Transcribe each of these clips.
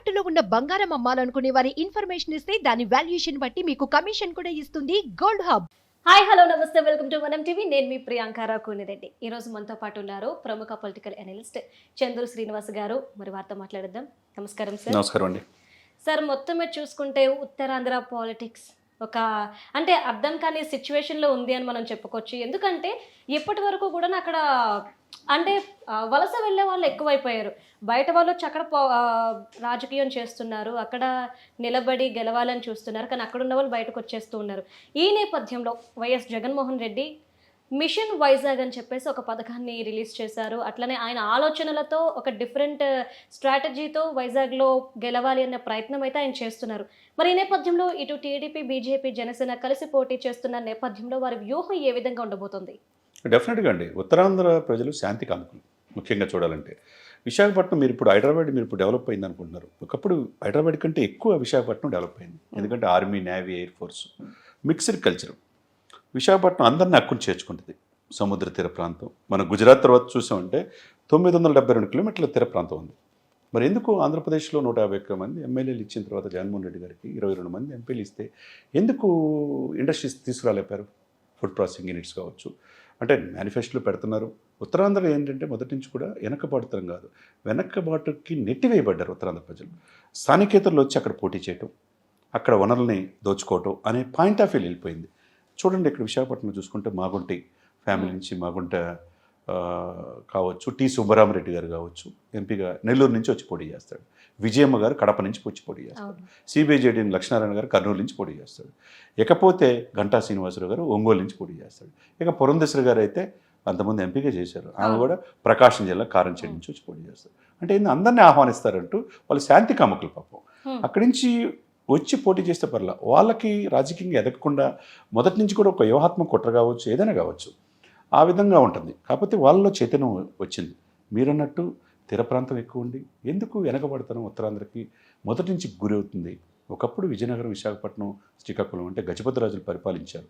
తాకట్టులో ఉన్న బంగారం అమ్మాలనుకునే వారి ఇన్ఫర్మేషన్ ఇస్తే దాని వాల్యుయేషన్ బట్టి మీకు కమిషన్ కూడా ఇస్తుంది gold hub hi hello namaste welcome to Manam TV నేను మీ ప్రియాంకారావు కోనిరెడ్డి ఈ రోజు మనతో పాటు ఉన్నారు ప్రముఖ పొలిటికల్ అనలిస్ట్ చంద్రు శ్రీనివాస్ గారు. మరి వారితో మాట్లాడదాం నమస్కారం సార్ నమస్కారం అండి. సార్ మొత్తం మీద చూసుకుంటే ఉత్తరాంధ్ర పాలిటిక్స్ ఒక అంటే అర్థం కాని సిచ్యువేషన్లో ఉంది అని మనం చెప్పుకోవచ్చు. ఎందుకంటే ఇప్పటి వరకు కూడా అక్కడ అంటే వలస వెళ్ళే వాళ్ళు ఎక్కువైపోయారు. బయట వాళ్ళు వచ్చి అక్కడ రాజకీయం చేస్తున్నారు. అక్కడ నిలబడి గెలవాలని చూస్తున్నారు. కానీ అక్కడ ఉన్న వాళ్ళు బయటకు వచ్చేస్తూ ఉన్నారు. ఈ నేపథ్యంలో వైఎస్ జగన్మోహన్ రెడ్డి మిషన్ వైజాగ్ అని చెప్పేసి ఒక పథకాన్ని రిలీజ్ చేశారు. అట్లనే ఆయన ఆలోచనలతో ఒక డిఫరెంట్ స్ట్రాటజీతో వైజాగ్లో గెలవాలి అనే ప్రయత్నం అయితే ఆయన చేస్తున్నారు. మరి ఈ నేపథ్యంలో ఇటు టీడీపీ బీజేపీ జనసేన కలిసి పోటీ చేస్తున్న నేపథ్యంలో వారి వ్యూహం ఏ విధంగా ఉండబోతుంది? డెఫినెట్గా అండి. ఉత్తరాంధ్ర ప్రజలు శాంతి కానుకులు ముఖ్యంగా చూడాలంటే. విశాఖపట్నం మీరు ఇప్పుడు హైదరాబాద్ మీరు ఇప్పుడు డెవలప్ అయింది అనుకుంటున్నారు ఒకప్పుడు హైదరాబాద్ కంటే ఎక్కువ విశాఖపట్నం డెవలప్ అయింది. ఎందుకంటే army navy air force mixed culture Visakhapatnam అందరిని హక్కును చేర్చుకుంటుంది. సముద్ర తీర ప్రాంతం. మన గుజరాత్ తర్వాత చూసామంటే తొమ్మిది వందల డెబ్బై రెండు కిలోమీటర్ల తీర ప్రాంతం ఉంది. మరి ఎందుకు ఆంధ్రప్రదేశ్లో నూట యాభై ఒక్క మంది ఎమ్మెల్యేలు ఇచ్చిన తర్వాత జగన్మోహన్ రెడ్డి గారికి ఇరవై రెండు మంది ఎంపీలు ఇస్తే ఎందుకు ఇండస్ట్రీస్ తీసుకురాలేపారు? ఫుడ్ ప్రాసెసింగ్ యూనిట్స్ కావచ్చు. అంటే మేనిఫెస్టోలు పెడుతున్నారు. ఉత్తరాంధ్ర ఏంటంటే మొదటి నుంచి కూడా వెనకబాటుతనం కాదు. వెనకబాటుకి నెట్టివేయబడ్డారు ఉత్తరాంధ్ర ప్రజలు. స్థానికేతరులు వచ్చి అక్కడ పోటీ చేయటం అక్కడ వనరుల్ని దోచుకోవటం అనే పాయింట్ ఆఫ్ వ్యూ వెళ్ళిపోయింది. చూడండి ఇక్కడ విశాఖపట్నం చూసుకుంటే మాగుంటి ఫ్యామిలీ నుంచి మాగుంట కావచ్చు టి. సుబ్బరామరెడ్డి గారు కావచ్చు ఎంపీగా నెల్లూరు నుంచి వచ్చి పోటీ చేస్తాడు. విజయమ్మ గారు కడప నుంచి వచ్చి పోటీ చేస్తాడు. సిబిఐజేడీని లక్ష్మీనారాయణ గారు కర్నూలు నుంచి పోటీ చేస్తాడు. ఇకపోతే గంటా శ్రీనివాసరావు గారు ఒంగోలు నుంచి పోటీ చేస్తాడు. ఇక పురంధేశ్వరి గారు అయితే అంతమంది ఎంపీగా చేశారు. ఆమె కూడా ప్రకాశం జిల్లా కారంచేడు నుంచి వచ్చి పోటీ చేస్తారు అంటే ఏంది అందరినీ ఆహ్వానిస్తారంటూ వాళ్ళు శాంతి కామకులు పాపం. అక్కడి నుంచి వచ్చి పోటీ చేస్తే పర్లా వాళ్ళకి రాజకీయంగా ఎదగకుండా మొదటి నుంచి కూడా ఒక వ్యూహాత్మక కుట్ర కావచ్చు ఏదైనా కావచ్చు ఆ విధంగా ఉంటుంది. కాకపోతే వాళ్ళలో చైతన్యం వచ్చింది. మీరన్నట్టు తీర ప్రాంతం ఎక్కువ ఉండి ఎందుకు వెనకబడతాను ఉత్తరాంధ్రకి మొదటి నుంచి గురి అవుతుంది? ఒకప్పుడు విజయనగరం విశాఖపట్నం శ్రీకాకుళం అంటే గజపతి రాజులు పరిపాలించారు.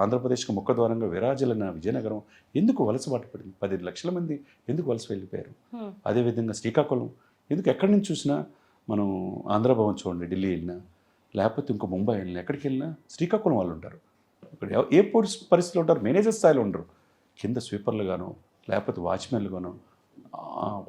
ఆంధ్రప్రదేశ్కి ముఖ ద్వారంగా విరాజులైన విజయనగరం ఎందుకు వలస బాట పడింది? పది లక్షల మంది ఎందుకు వలస వెళ్ళిపోయారు. అదేవిధంగా శ్రీకాకుళం ఎందుకు ఎక్కడి నుంచి చూసినా మనం ఆంధ్రభవన్ చూడండి ఢిల్లీ వెళ్ళినా లేకపోతే ఇంకో ముంబై వెళ్ళినా ఎక్కడికి వెళ్ళినా శ్రీకాకుళం వాళ్ళు ఉంటారు. ఇక్కడ ఏ పరిస్థితిలో ఉంటారు? మేనేజర్ స్థాయిలో ఉండరు. కింద స్వీపర్లుగాను లేకపోతే వాచ్మెన్లుగాను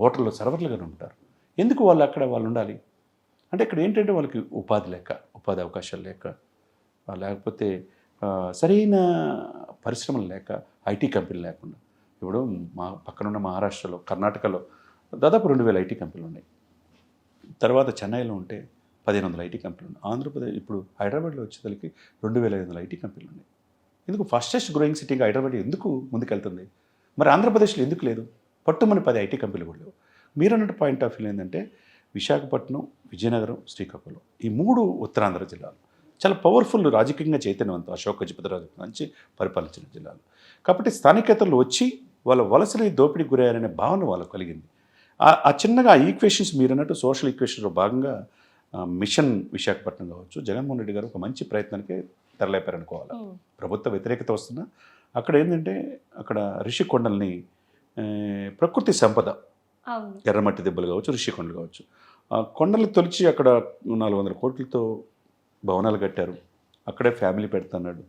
హోటల్లో సర్వర్లుగాను ఉంటారు. ఎందుకు వాళ్ళు అక్కడ వాళ్ళు ఉండాలి అంటే ఇక్కడ ఏంటంటే వాళ్ళకి ఉపాధి లేక ఉపాధి అవకాశాలు లేక లేకపోతే సరైన పరిశ్రమలు లేక ఐటీ కంపెనీలు లేకుండా. ఇప్పుడు మా పక్కనున్న మహారాష్ట్రలో కర్ణాటకలో దాదాపు రెండు వేల ఐటీ కంపెనీలు ఉన్నాయి. తర్వాత చెన్నైలో ఉంటే పదిహేను వందల ఐటీ కంపెనీలు ఉన్నాయి. ఆంధ్రప్రదేశ్ ఇప్పుడు హైదరాబాద్లో వచ్చేసరికి రెండు వేల ఐదు వందల ఐటీ కంపెనీలు ఉన్నాయి. ఎందుకు ఫాస్టెస్ట్ గ్రోయింగ్ సిటీగా హైదరాబాద్ ఎందుకు ముందుకెళ్తుంది? మరి ఆంధ్రప్రదేశ్లో ఎందుకు లేదు? పట్టుమని పది ఐటీ కంపెనీలు కూడా లేవు. మీరన్నట్టు పాయింట్ ఆఫ్ వ్యూ ఏంటంటే విశాఖపట్నం విజయనగరం శ్రీకాకుళం ఈ మూడు ఉత్తరాంధ్ర జిల్లాలు. చాలా పవర్ఫుల్ రాజకీయంగా చైతన్యవంతం అశోక్ గజపతిరాజు నుంచి పరిపాలించిన జిల్లాలు. కాబట్టి స్థానికేతలు వచ్చి వాళ్ళ వలసలు దోపిడీకి గురయ్యారనే భావన వాళ్ళకు కలిగింది. ఆ- చిన్నగా ఆ ఈక్వేషన్స్ మీరు అన్నట్టు సోషల్ ఈక్వేషన్లో భాగంగా మిషన్ విశాఖపట్నం కావచ్చు జగన్మోహన్ రెడ్డి గారు ఒక మంచి ప్రయత్నానికి తెరలేపారనుకోవాలి. ప్రభుత్వ వ్యతిరేకత వస్తున్నా అక్కడ ఏంటంటే అక్కడ రిషికొండల్ని ప్రకృతి సంపద ఎర్రమట్టి దెబ్బలు కావచ్చు రిషికొండలు కావచ్చు ఆ కొండలు తొలిచి అక్కడ నాలుగు వందల కోట్లతో భవనాలు కట్టారు. అక్కడే ఫ్యామిలీ పెడుతున్నాడు.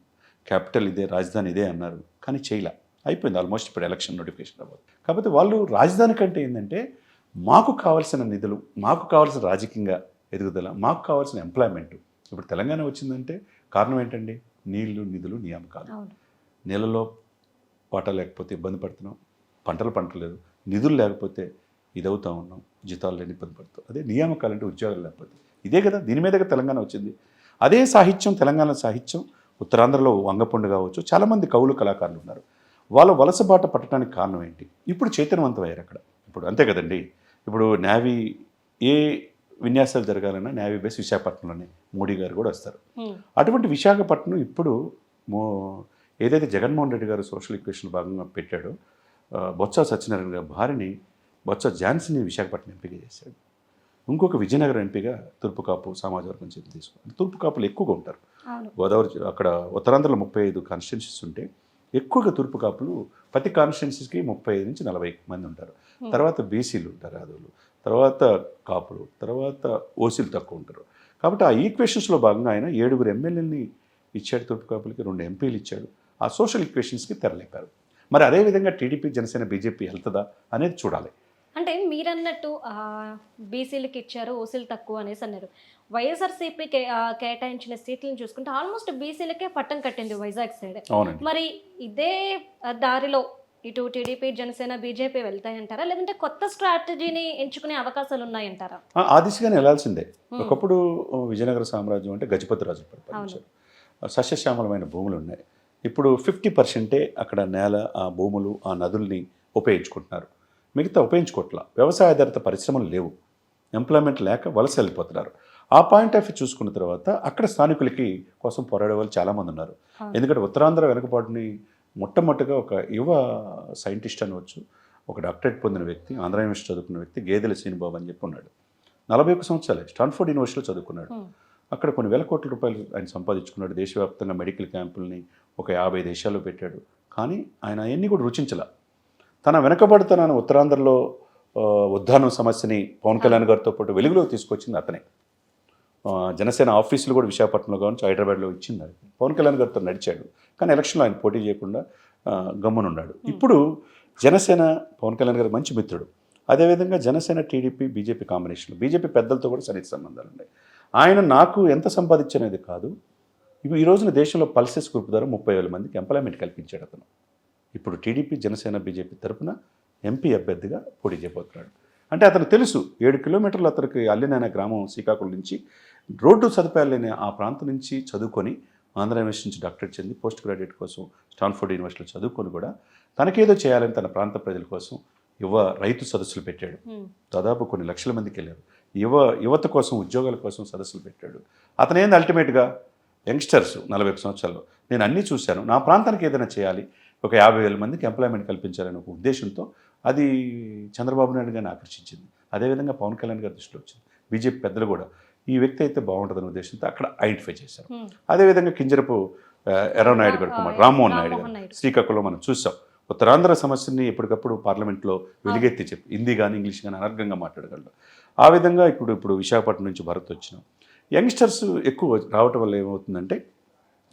క్యాపిటల్ ఇదే రాజధాని ఇదే అన్నారు. కానీ చేయలే. అయిపోయింది ఆల్మోస్ట్ ఇప్పుడు ఎలక్షన్ నోటిఫికేషన్ అవ్వదు కాకపోతే వాళ్ళు రాజధాని కంటే ఏంటంటే మాకు కావాల్సిన నిధులు మాకు కావాల్సిన రాజకీయంగా ఎదుగుదల మాకు కావాల్సిన ఎంప్లాయ్మెంట్. ఇప్పుడు తెలంగాణ వచ్చిందంటే కారణం ఏంటండి? నీళ్ళు నిధులు నియామకాలు. నీళ్ళలో వాటా లేకపోతే ఇబ్బంది పడుతున్నాం. పంటలు పంటలేదు. నిధులు లేకపోతే ఇదవుతా ఉన్నాం. జీతాలు లేని ఇబ్బంది పడుతాం అదే నియామకాలంటే ఉద్యోగాలు లేకపోతే. ఇదే కదా దీని మీదగా తెలంగాణ వచ్చింది. అదే సాహిత్యం తెలంగాణ సాహిత్యం ఉత్తరాంధ్రలో వంగపండు కావచ్చు చాలామంది కవులు కళాకారులు ఉన్నారు. వాళ్ళ వలస బాట పట్టడానికి కారణం ఏంటి? ఇప్పుడు చైతన్యవంతమయ్యారు అక్కడ ఇప్పుడు అంతే కదండి. ఇప్పుడు నేవీ ఏ విన్యాసాలు జరగాలన్నా నేవీ బేస్ విశాఖపట్నంలోనే మోడీ గారు కూడా వస్తారు. అటువంటి విశాఖపట్నం ఇప్పుడు మో ఏదైతే జగన్మోహన్ రెడ్డి గారు సోషల్ ఈక్వేషన్ భాగంగా పెట్టాడో బొత్స సత్యనారాయణ గారి భార్యని బొత్స ఝాన్సీని విశాఖపట్నం ఎంపిక చేశాడు. ఇంకొక విజయనగరం ఎంపీగా తూర్పు కాపు సామాజ వర్గం చెప్పి తీసుకున్నారు. తూర్పు కాపులు ఎక్కువగా ఉంటారు. గోదావరి అక్కడ ఉత్తరాంధ్రలో ముప్పై ఐదు కాన్స్టిట్యున్సీస్ ఉంటే ఎక్కువగా తూర్పు కాపులు ప్రతి కాన్స్టిట్యున్సీస్కి ముప్పై ఐదు నుంచి నలభై మంది ఉంటారు. తర్వాత బీసీలు ఉంటారు తర్వాత కాపులు తర్వాత ఓసీలు తక్కువ ఉంటారు. కాబట్టి ఆ ఈక్వేషన్స్లో భాగంగా ఆయన ఏడుగురు ఎమ్మెల్యేలని ఇచ్చాడు తూర్పు కాపులకి రెండు ఎంపీలు ఇచ్చాడు. ఆ సోషల్ ఈక్వేషన్స్కి తెరలేపారు. మరి అదేవిధంగా టీడీపీ జనసేన బీజేపీ వెళ్తుందా అనేది చూడాలి. అంటే మీరన్నట్టు బీసీలకి ఇచ్చారు ఓసీలు తక్కువ అనేసి అన్నారు. వైఎస్ఆర్సీపీ కేటాయించిన సీట్లను చూసుకుంటే ఆల్మోస్ట్ బీసీలకే పట్టం కట్టింది వైజాగ్ సైడ్. మరి ఇదే దారిలో ఇటు టీడీపీ జనసేన బీజేపీ వెళ్తాయంటారా? లేదంటే కొత్త స్ట్రాటజీని ఎంచుకునే అవకాశాలు ఉన్నాయంటారా ఆ, ఆ దిశగానే వెళ్ళాల్సిందే. ఒకప్పుడు విజయనగర సామ్రాజ్యం అంటే గజపతి రాజు పరిపాలించారు సస్యశ్యామలమైన భూములు ఉన్నాయి. ఇప్పుడు ఫిఫ్టీ పర్సెంటే అక్కడ నేల ఆ భూములు ఆ నదుల్ని ఉపయోగించుకుంటున్నారు. మిగతా ఉపయోగించుకోవట్ల వ్యవసాయ ఆధారిత పరిశ్రమలు లేవు. ఎంప్లాయ్మెంట్ లేక వలస వెళ్ళిపోతున్నారు. ఆ పాయింట్ ఆఫ్ వ్యూ చూసుకున్న తర్వాత అక్కడ స్థానికులకి కోసం పోరాడే వాళ్ళు చాలామంది ఉన్నారు. ఎందుకంటే ఉత్తరాంధ్ర వెనుకబాటుని మొట్టమొదటిగా ఒక యువ సైంటిస్ట్ అనవచ్చు ఒక డాక్టరేట్ పొందిన వ్యక్తి ఆంధ్ర యూనివర్సిటీ చదువుకున్న వ్యక్తి గేదెల శ్రీనిబాబు అని చెప్పి ఉన్నాడు. నలభై ఒక్క సంవత్సరాలే స్టాన్ఫోర్డ్ యూనివర్సిటీలో చదువుకున్నాడు. అక్కడ కొన్ని వేల కోట్ల రూపాయలు ఆయన సంపాదించుకున్నాడు దేశవ్యాప్తంగా మెడికల్ క్యాంపుల్ని ఒక యాభై దేశాల్లో పెట్టాడు. కానీ ఆయన అవన్నీ కూడా రుచించల. తన వెనకబడుతున్నాను ఉత్తరాంధ్రలో ఆ, ఉద్దానం సమస్యని పవన్ కళ్యాణ్ గారితో పాటు వెలుగులోకి తీసుకొచ్చింది అతనే. జనసేన ఆఫీసులు కూడా విశాఖపట్నంలో కావచ్చు హైదరాబాద్లో ఇచ్చింది. పవన్ కళ్యాణ్ గారితో నడిచాడు. కానీ ఎలక్షన్లో ఆయన పోటీ చేయకుండా గమ్మునున్నాడు. ఇప్పుడు జనసేన పవన్ కళ్యాణ్ గారు మంచి మిత్రుడు. అదేవిధంగా Janasena TDP BJP combination BJP పెద్దలతో కూడా సన్నిహిత సంబంధాలు ఉన్నాయి. ఆయన నాకు ఎంత సంపాదించనేది కాదు. ఇవి ఈ రోజున దేశంలో పల్సెస్ గ్రూప్ ద్వారా ముప్పై వేల మందికి ఎంప్లాయ్మెంట్ కల్పించాడు అతను. ఇప్పుడు టీడీపీ జనసేన బీజేపీ తరపున ఎంపీ అభ్యర్థిగా పోటీ చేయబోతున్నాడు. అంటే అతను తెలుసు ఏడు కిలోమీటర్లు అతనికి అల్లినైన గ్రామం శ్రీకాకుళం నుంచి. రోడ్డు సదుపాయాలు లేని ఆ ప్రాంతం నుంచి చదువుకొని ఆంధ్ర యూనివర్సిటీ నుంచి డాక్టరేట్ చెంది పోస్ట్ గ్రాడ్యుయేట్ కోసం స్టాన్ఫోర్డ్ యూనివర్సిటీలో చదువుకొని కూడా తనకేదో చేయాలని తన ప్రాంత ప్రజల కోసం యువ రైతు సదస్సులు పెట్టాడు. దాదాపు కొన్ని లక్షల మందికి వెళ్ళారు. యువ యువత కోసం ఉద్యోగాల కోసం సదస్సులు పెట్టాడు. అతను ఏంది అల్టిమేట్గా? యంగ్స్టర్స్ నలభై ఒక్క సంవత్సరాల్లో నేను అన్నీ చూశాను. నా ప్రాంతానికి ఏదైనా చేయాలి. ఒక యాభై వేల మందికి ఎంప్లాయ్మెంట్ కల్పించాలనే ఒక ఉద్దేశంతో అది చంద్రబాబు నాయుడు గారిని ఆకర్షించింది. అదేవిధంగా పవన్ కళ్యాణ్ గారి దృష్టిలో వచ్చింది. బీజేపీ పెద్దలు కూడా ఈ వ్యక్తి అయితే బాగుంటుందనే ఉద్దేశంతో అక్కడ ఐడెంటిఫై చేశారు. అదేవిధంగా కింజరపు ఎర్రవ నాయుడు గారు కుమార్ రామ్మోహన్ నాయుడు గారు. నాయుడు. శ్రీకాకుళంలో మనం చూసాం. ఉత్తరాంధ్ర సమస్యని ఎప్పటికప్పుడు పార్లమెంట్లో వెలుగెత్తి చెప్పి హిందీ కానీ ఇంగ్లీష్ కానీ అనర్గంగా మాట్లాడగలరు. ఆ విధంగా ఇప్పుడు ఇప్పుడు విశాఖపట్నం నుంచి భరత్ వచ్చినాం. యంగ్స్టర్స్ ఎక్కువ రావటం వల్ల ఏమవుతుందంటే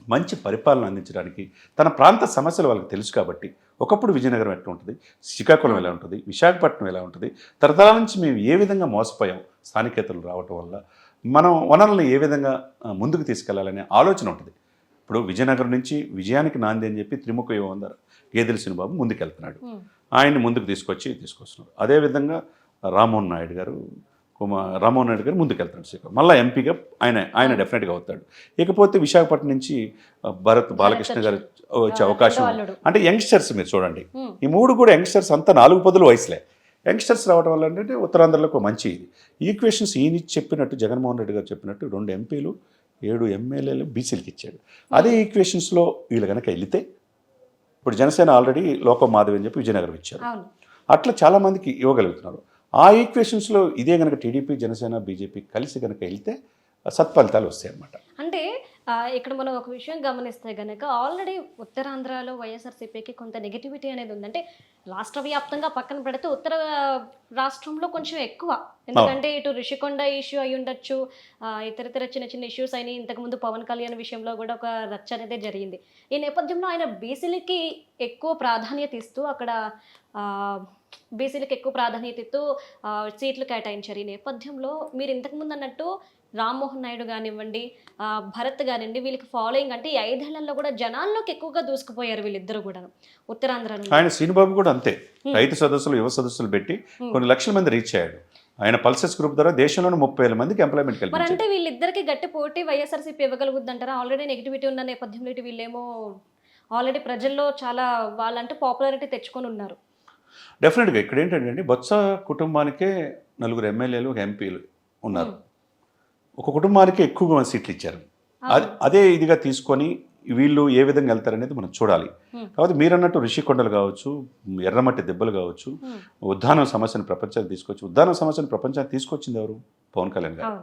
మంచి పరిపాలన అందించడానికి తన ప్రాంత సమస్యలు వాళ్ళకి తెలుసు కాబట్టి ఒకప్పుడు విజయనగరం ఎట్లా ఉంటుంది? శ్రీకాకుళం ఎలా ఉంటుంది? విశాఖపట్నం ఎలా ఉంటుంది? తరతరాల నుంచి మేము ఏ విధంగా మోసపోయాం? స్థానికేతలు రావటం వల్ల మనం వనరులను ఏ విధంగా ముందుకు తీసుకెళ్ళాలనే ఆలోచన ఉంటుంది. ఇప్పుడు విజయనగరం నుంచి విజయానికి నాంది అని చెప్పి త్రిముఖ యువందర్ గేదెల శ్రీనిబాబు ముందుకెళ్తున్నాడు. ఆయన్ని ముందుకు తీసుకొచ్చి తీసుకొస్తున్నారు అదేవిధంగా రామ్మోహన్ నాయుడు గారు రామ్మోహన్ నాయుడు గారు ముందుకెళ్తాడు శ్రీకాకుళం మళ్ళీ ఎంపీగా ఆయన ఆయన డెఫినెట్గా అవుతాడు. ఇకపోతే విశాఖపట్నం నుంచి భరత్ బాలకృష్ణ గారు వచ్చే అవకాశం. అంటే యంగ్స్టర్స్ మీరు చూడండి. ఈ మూడు కూడా యంగ్స్టర్స్ అంతా నాలుగు పదులు వయసులే. యంగ్స్టర్స్ రావడం వల్ల ఏంటంటే ఉత్తరాంధ్రలో ఒక మంచి ఇది. ఈక్వేషన్స్ ఈయన చెప్పినట్టు జగన్మోహన్ రెడ్డి గారు చెప్పినట్టు రెండు ఎంపీలు ఏడు ఎమ్మెల్యేలు బీసీలకు ఇచ్చాడు. అదే ఈక్వేషన్స్లో వీళ్ళు కనుక వెళితే ఇప్పుడు జనసేన ఆల్రెడీ లోకం మాధవి అని చెప్పి విజయనగరం ఇచ్చారు. అట్లా చాలామందికి ఇవ్వగలుగుతున్నారు. ఆ ఈక్వేషన్స్లో ఇదే కనుక టీడీపీ జనసేన బీజేపీ కలిసి కనుక వెళ్తే సత్ఫలితాలు వస్తాయి అన్నమాట అంటే ఇక్కడ మనం ఒక విషయం గమనిస్తే గనక ఆల్రెడీ ఉత్తరాంధ్రలో వైఎస్ఆర్సీపీకి కొంత నెగిటివిటీ అనేది ఉంది అంటే రాష్ట్ర వ్యాప్తంగా పక్కన పెడితే ఉత్తర రాష్ట్రంలో కొంచెం ఎక్కువ. ఎందుకంటే ఇటు రిషికొండ ఇష్యూ అయి ఉండొచ్చు. ఆ, ఇతర ఇతర చిన్న చిన్న ఇష్యూస్ అయినాయి. ఇంతకుముందు పవన్ కళ్యాణ్ విషయంలో కూడా ఒక రచ్చ అనేది జరిగింది. ఈ నేపథ్యంలో ఆయన బీసీలకి ఎక్కువ ప్రాధాన్యత ఇస్తూ అక్కడ బీసీలకు ఎక్కువ ప్రాధాన్యత ఇస్తూ సీట్లు కేటాయించారు. ఈ నేపథ్యంలో మీరు ఇంతకుముందు అన్నట్టు రామ్మోహన్ నాయుడు కానివ్వండి భరత్ కానివ్వండి వీళ్ళకి ఫాలోయింగ్ అంటే ఈ ఐదేళ్ళలో కూడా జనాల్లోకి ఎక్కువగా దూసుకుపోయారు వీళ్ళిద్దరు కూడా ఉత్తరాంధ్ర ఆయన శ్రీనిబాబు కూడా అంతే. రైతు సదస్సులు యువ సదస్సులు పెట్టి. కొన్ని లక్షల మంది రీచ్ అయ్యాడు. ఆయన పల్సెస్ గ్రూప్ ద్వారా దేశంలోని ముప్పై వేల మందికి ఎంప్లాయ్మెంట్ మరి కల్పించాడు. అంటే వీళ్ళిద్దరికి గట్టి పోటీ వైఎస్ఆర్సీపీ ఇవ్వగలుగుద్ది అంటారా ఆల్రెడీ నెగిటివిటీ ఉన్న నేపథ్యంలో ఇటు వీళ్ళేమో ఆల్రెడీ ప్రజల్లో చాలా వాళ్ళంటే పాపులారిటీ తెచ్చుకొని ఉన్నారు. డెఫినెట్గా ఇక్కడ ఏంటంటే బొత్స కుటుంబానికే నలుగురు ఎమ్మెల్యేలు ఒక ఎంపీలు ఉన్నారు. ఒక కుటుంబానికి ఎక్కువగా సీట్లు ఇచ్చారు అది అదే ఇదిగా తీసుకొని వీళ్ళు ఏ విధంగా వెళ్తారనేది మనం చూడాలి. కాబట్టి మీరు అన్నట్టు రిషికొండలు కావచ్చు ఎర్రమట్టి దెబ్బలు కావచ్చు. ఉద్దానం సమస్యను ప్రపంచానికి తీసుకొచ్చి ఉద్దానం సమస్యను ప్రపంచానికి తీసుకొచ్చింది ఎవరు పవన్ కళ్యాణ్ గారు.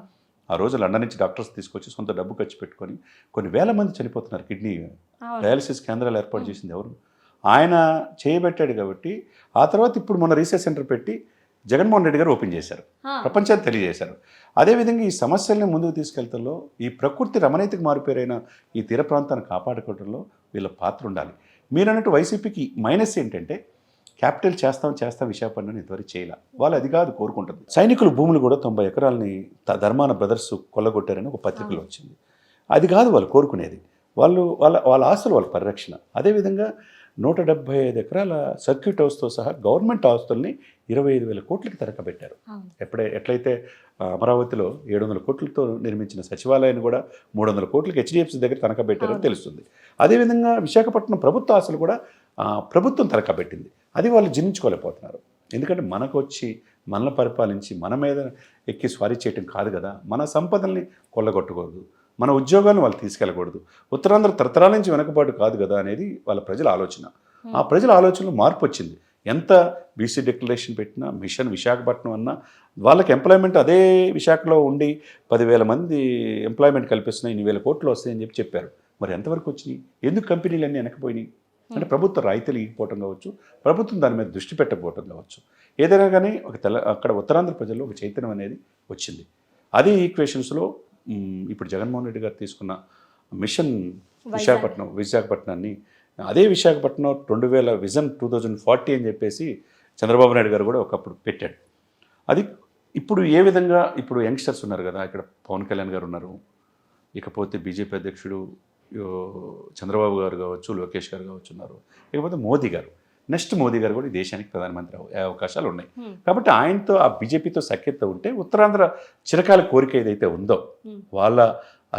ఆ రోజు లండన్ నుంచి డాక్టర్స్ తీసుకొచ్చి సొంత డబ్బు ఖర్చు పెట్టుకొని కొన్ని వేల మంది చనిపోతున్నారు కిడ్నీ. డయాలసిస్ కేంద్రాలు ఏర్పాటు చేసింది ఎవరు ఆయన చేయబెట్టాడు కాబట్టి ఆ తర్వాత ఇప్పుడు మన రీసెర్చ్ సెంటర్ పెట్టి జగన్మోహన్ రెడ్డి గారు ఓపెన్ చేశారు. ప్రపంచాన్ని తెలియజేశారు. అదేవిధంగా ఈ సమస్యల్ని ముందుకు తీసుకెళ్తంలో ఈ ప్రకృతి రమణీతికి మారిపోయిన ఈ తీర ప్రాంతాన్ని కాపాడుకోవడంలో వీళ్ళ పాత్ర ఉండాలి. మీరు అన్నట్టు వైసీపీకి మైనస్ ఏంటంటే క్యాపిటల్ చేస్తాం చేస్తాం విశాఖపట్నం ఇంతవరకు చేయాల. వాళ్ళు అది కాదు కోరుకుంటుంది. సైనికులు భూములు కూడా తొంభై ఎకరాలని ధర్మాన బ్రదర్స్ కొల్లగొట్టారని ఒక పత్రికలో వచ్చింది. అది కాదు వాళ్ళు కోరుకునేది. వాళ్ళు వాళ్ళ వాళ్ళ ఆస్తులు వాళ్ళ పరిరక్షణ. అదేవిధంగా నూట డెబ్బై ఐదు ఎకరాల సర్క్యూట్ హౌస్తో సహా గవర్నమెంట్ ఆస్తుల్ని ఇరవై ఐదు వేల కోట్లకి తరకబెట్టారు. ఎప్పుడే ఎట్లయితే అమరావతిలో ఏడు వందల కోట్లతో నిర్మించిన సచివాలయాన్ని కూడా మూడు వందల కోట్లకి హెచ్డిఎఫ్సి దగ్గర తనఖా పెట్టారని అవును. తెలుస్తుంది. అదేవిధంగా విశాఖపట్నం ప్రభుత్వ ఆశలు కూడా ప్రభుత్వం తనఖా పెట్టింది అది వాళ్ళు జీర్ణించుకోలేకపోతున్నారు. ఎందుకంటే మనకు వచ్చి మనల్ని పరిపాలించి మన మీద ఎక్కి స్వారీ చేయటం కాదు కదా. మన సంపదల్ని కొల్లగొట్టకూడదు మన ఉద్యోగాలను వాళ్ళు తీసుకెళ్ళకూడదు. ఉత్తరాంధ్ర తరతరాల నుంచి వెనకబాటు కాదు కదా అనేది వాళ్ళ ప్రజల ఆలోచన. ఆ ప్రజల ఆలోచనలో మార్పు వచ్చింది. ఎంత బీసీ డిక్లరేషన్ పెట్టినా మిషన్ విశాఖపట్నం అన్నా వాళ్ళకి ఎంప్లాయ్మెంట్ అదే విశాఖలో ఉండి పదివేల మంది ఎంప్లాయ్మెంట్ కల్పిస్తున్నా ఇన్ని వేల కోట్లు వస్తాయని చెప్పి చెప్పారు. మరి ఎంతవరకు వచ్చినాయి? ఎందుకు కంపెనీలు అన్నీ వెనకపోయినాయి? అంటే ప్రభుత్వ రాయితీలు ఇవ్వకపోవటం కావచ్చు ప్రభుత్వం దాని మీద దృష్టి పెట్టకపోవటం కావచ్చు. ఏదైనా కానీ ఒక తెల అక్కడ ఉత్తరాంధ్ర ప్రజల్లో ఒక చైతన్యం అనేది వచ్చింది. అదే ఈక్వేషన్స్లో ఇప్పుడు జగన్మోహన్ రెడ్డి గారు తీసుకున్న మిషన్ విశాఖపట్నం విశాఖపట్నాన్ని అదే విశాఖపట్నం రెండు వేల విజన్ టూ థౌజండ్ ఫార్టీ అని చెప్పేసి చంద్రబాబు నాయుడు గారు కూడా ఒకప్పుడు పెట్టాడు. అది ఇప్పుడు ఏ విధంగా ఇప్పుడు యంగ్స్టర్స్ ఉన్నారు కదా ఇక్కడ పవన్ కళ్యాణ్ గారు ఉన్నారు ఇకపోతే బీజేపీ అధ్యక్షుడు చంద్రబాబు గారు కావచ్చు లోకేష్ గారు కావచ్చు ఉన్నారు ఇకపోతే మోదీ గారు. నెక్స్ట్ మోదీ గారు కూడా ఈ దేశానికి ప్రధానమంత్రి అయ్యే అవకాశాలు ఉన్నాయి. కాబట్టి ఆయనతో ఆ బీజేపీతో సఖ్యత ఉంటే ఉత్తరాంధ్ర చిరకాల కోరిక ఏదైతే ఉందో. వాళ్ళ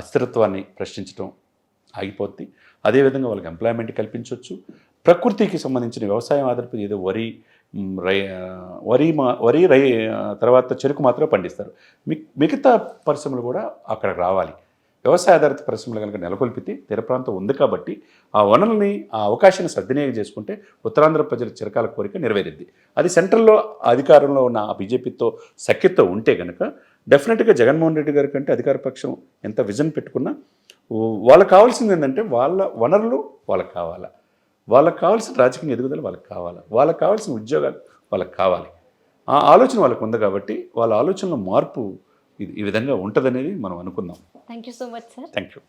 అస్థిరత్వాన్ని ప్రశ్నించడం ఆగిపోద్ది. అదేవిధంగా వాళ్ళకి ఎంప్లాయ్మెంట్ కల్పించవచ్చు ప్రకృతికి సంబంధించిన వ్యవసాయం ఆధారపడి ఏదో వరి రై వరి మా వరి రై తర్వాత చెరుకు మాత్రమే పండిస్తారు. మిగతా పరిశ్రమలు కూడా అక్కడ రావాలి. వ్యవసాయ ఆధారిత పరిశ్రమలు కనుక నెలకొల్పితే తీర ప్రాంతం ఉంది కాబట్టి ఆ వనరుల్ని ఆ అవకాశాన్ని సద్వినియోగం చేసుకుంటే ఉత్తరాంధ్ర ప్రజల చిరకాల కోరిక నెరవేరుద్ది. అది సెంట్రల్లో అధికారంలో ఉన్న ఆ బీజేపీతో సఖ్యతో ఉంటే కనుక డెఫినెట్గా జగన్మోహన్ రెడ్డి గారి కంటే అధికార పక్షం ఎంత విజన్ పెట్టుకున్నా వాళ్ళకి కావాల్సింది ఏంటంటే వాళ్ళ వనరులు వాళ్ళకి కావాలా. వాళ్ళకి కావాల్సిన రాజకీయ ఎదుగుదల వాళ్ళకి కావాలా. వాళ్ళకి కావాల్సిన ఉద్యోగాలు వాళ్ళకి కావాలి. ఆ ఆలోచన వాళ్ళకు ఉంది కాబట్టి వాళ్ళ ఆలోచనలో మార్పు ఈ విధంగా ఉంటుందనేది మనం అనుకుందాం. Thank you so much sir thank you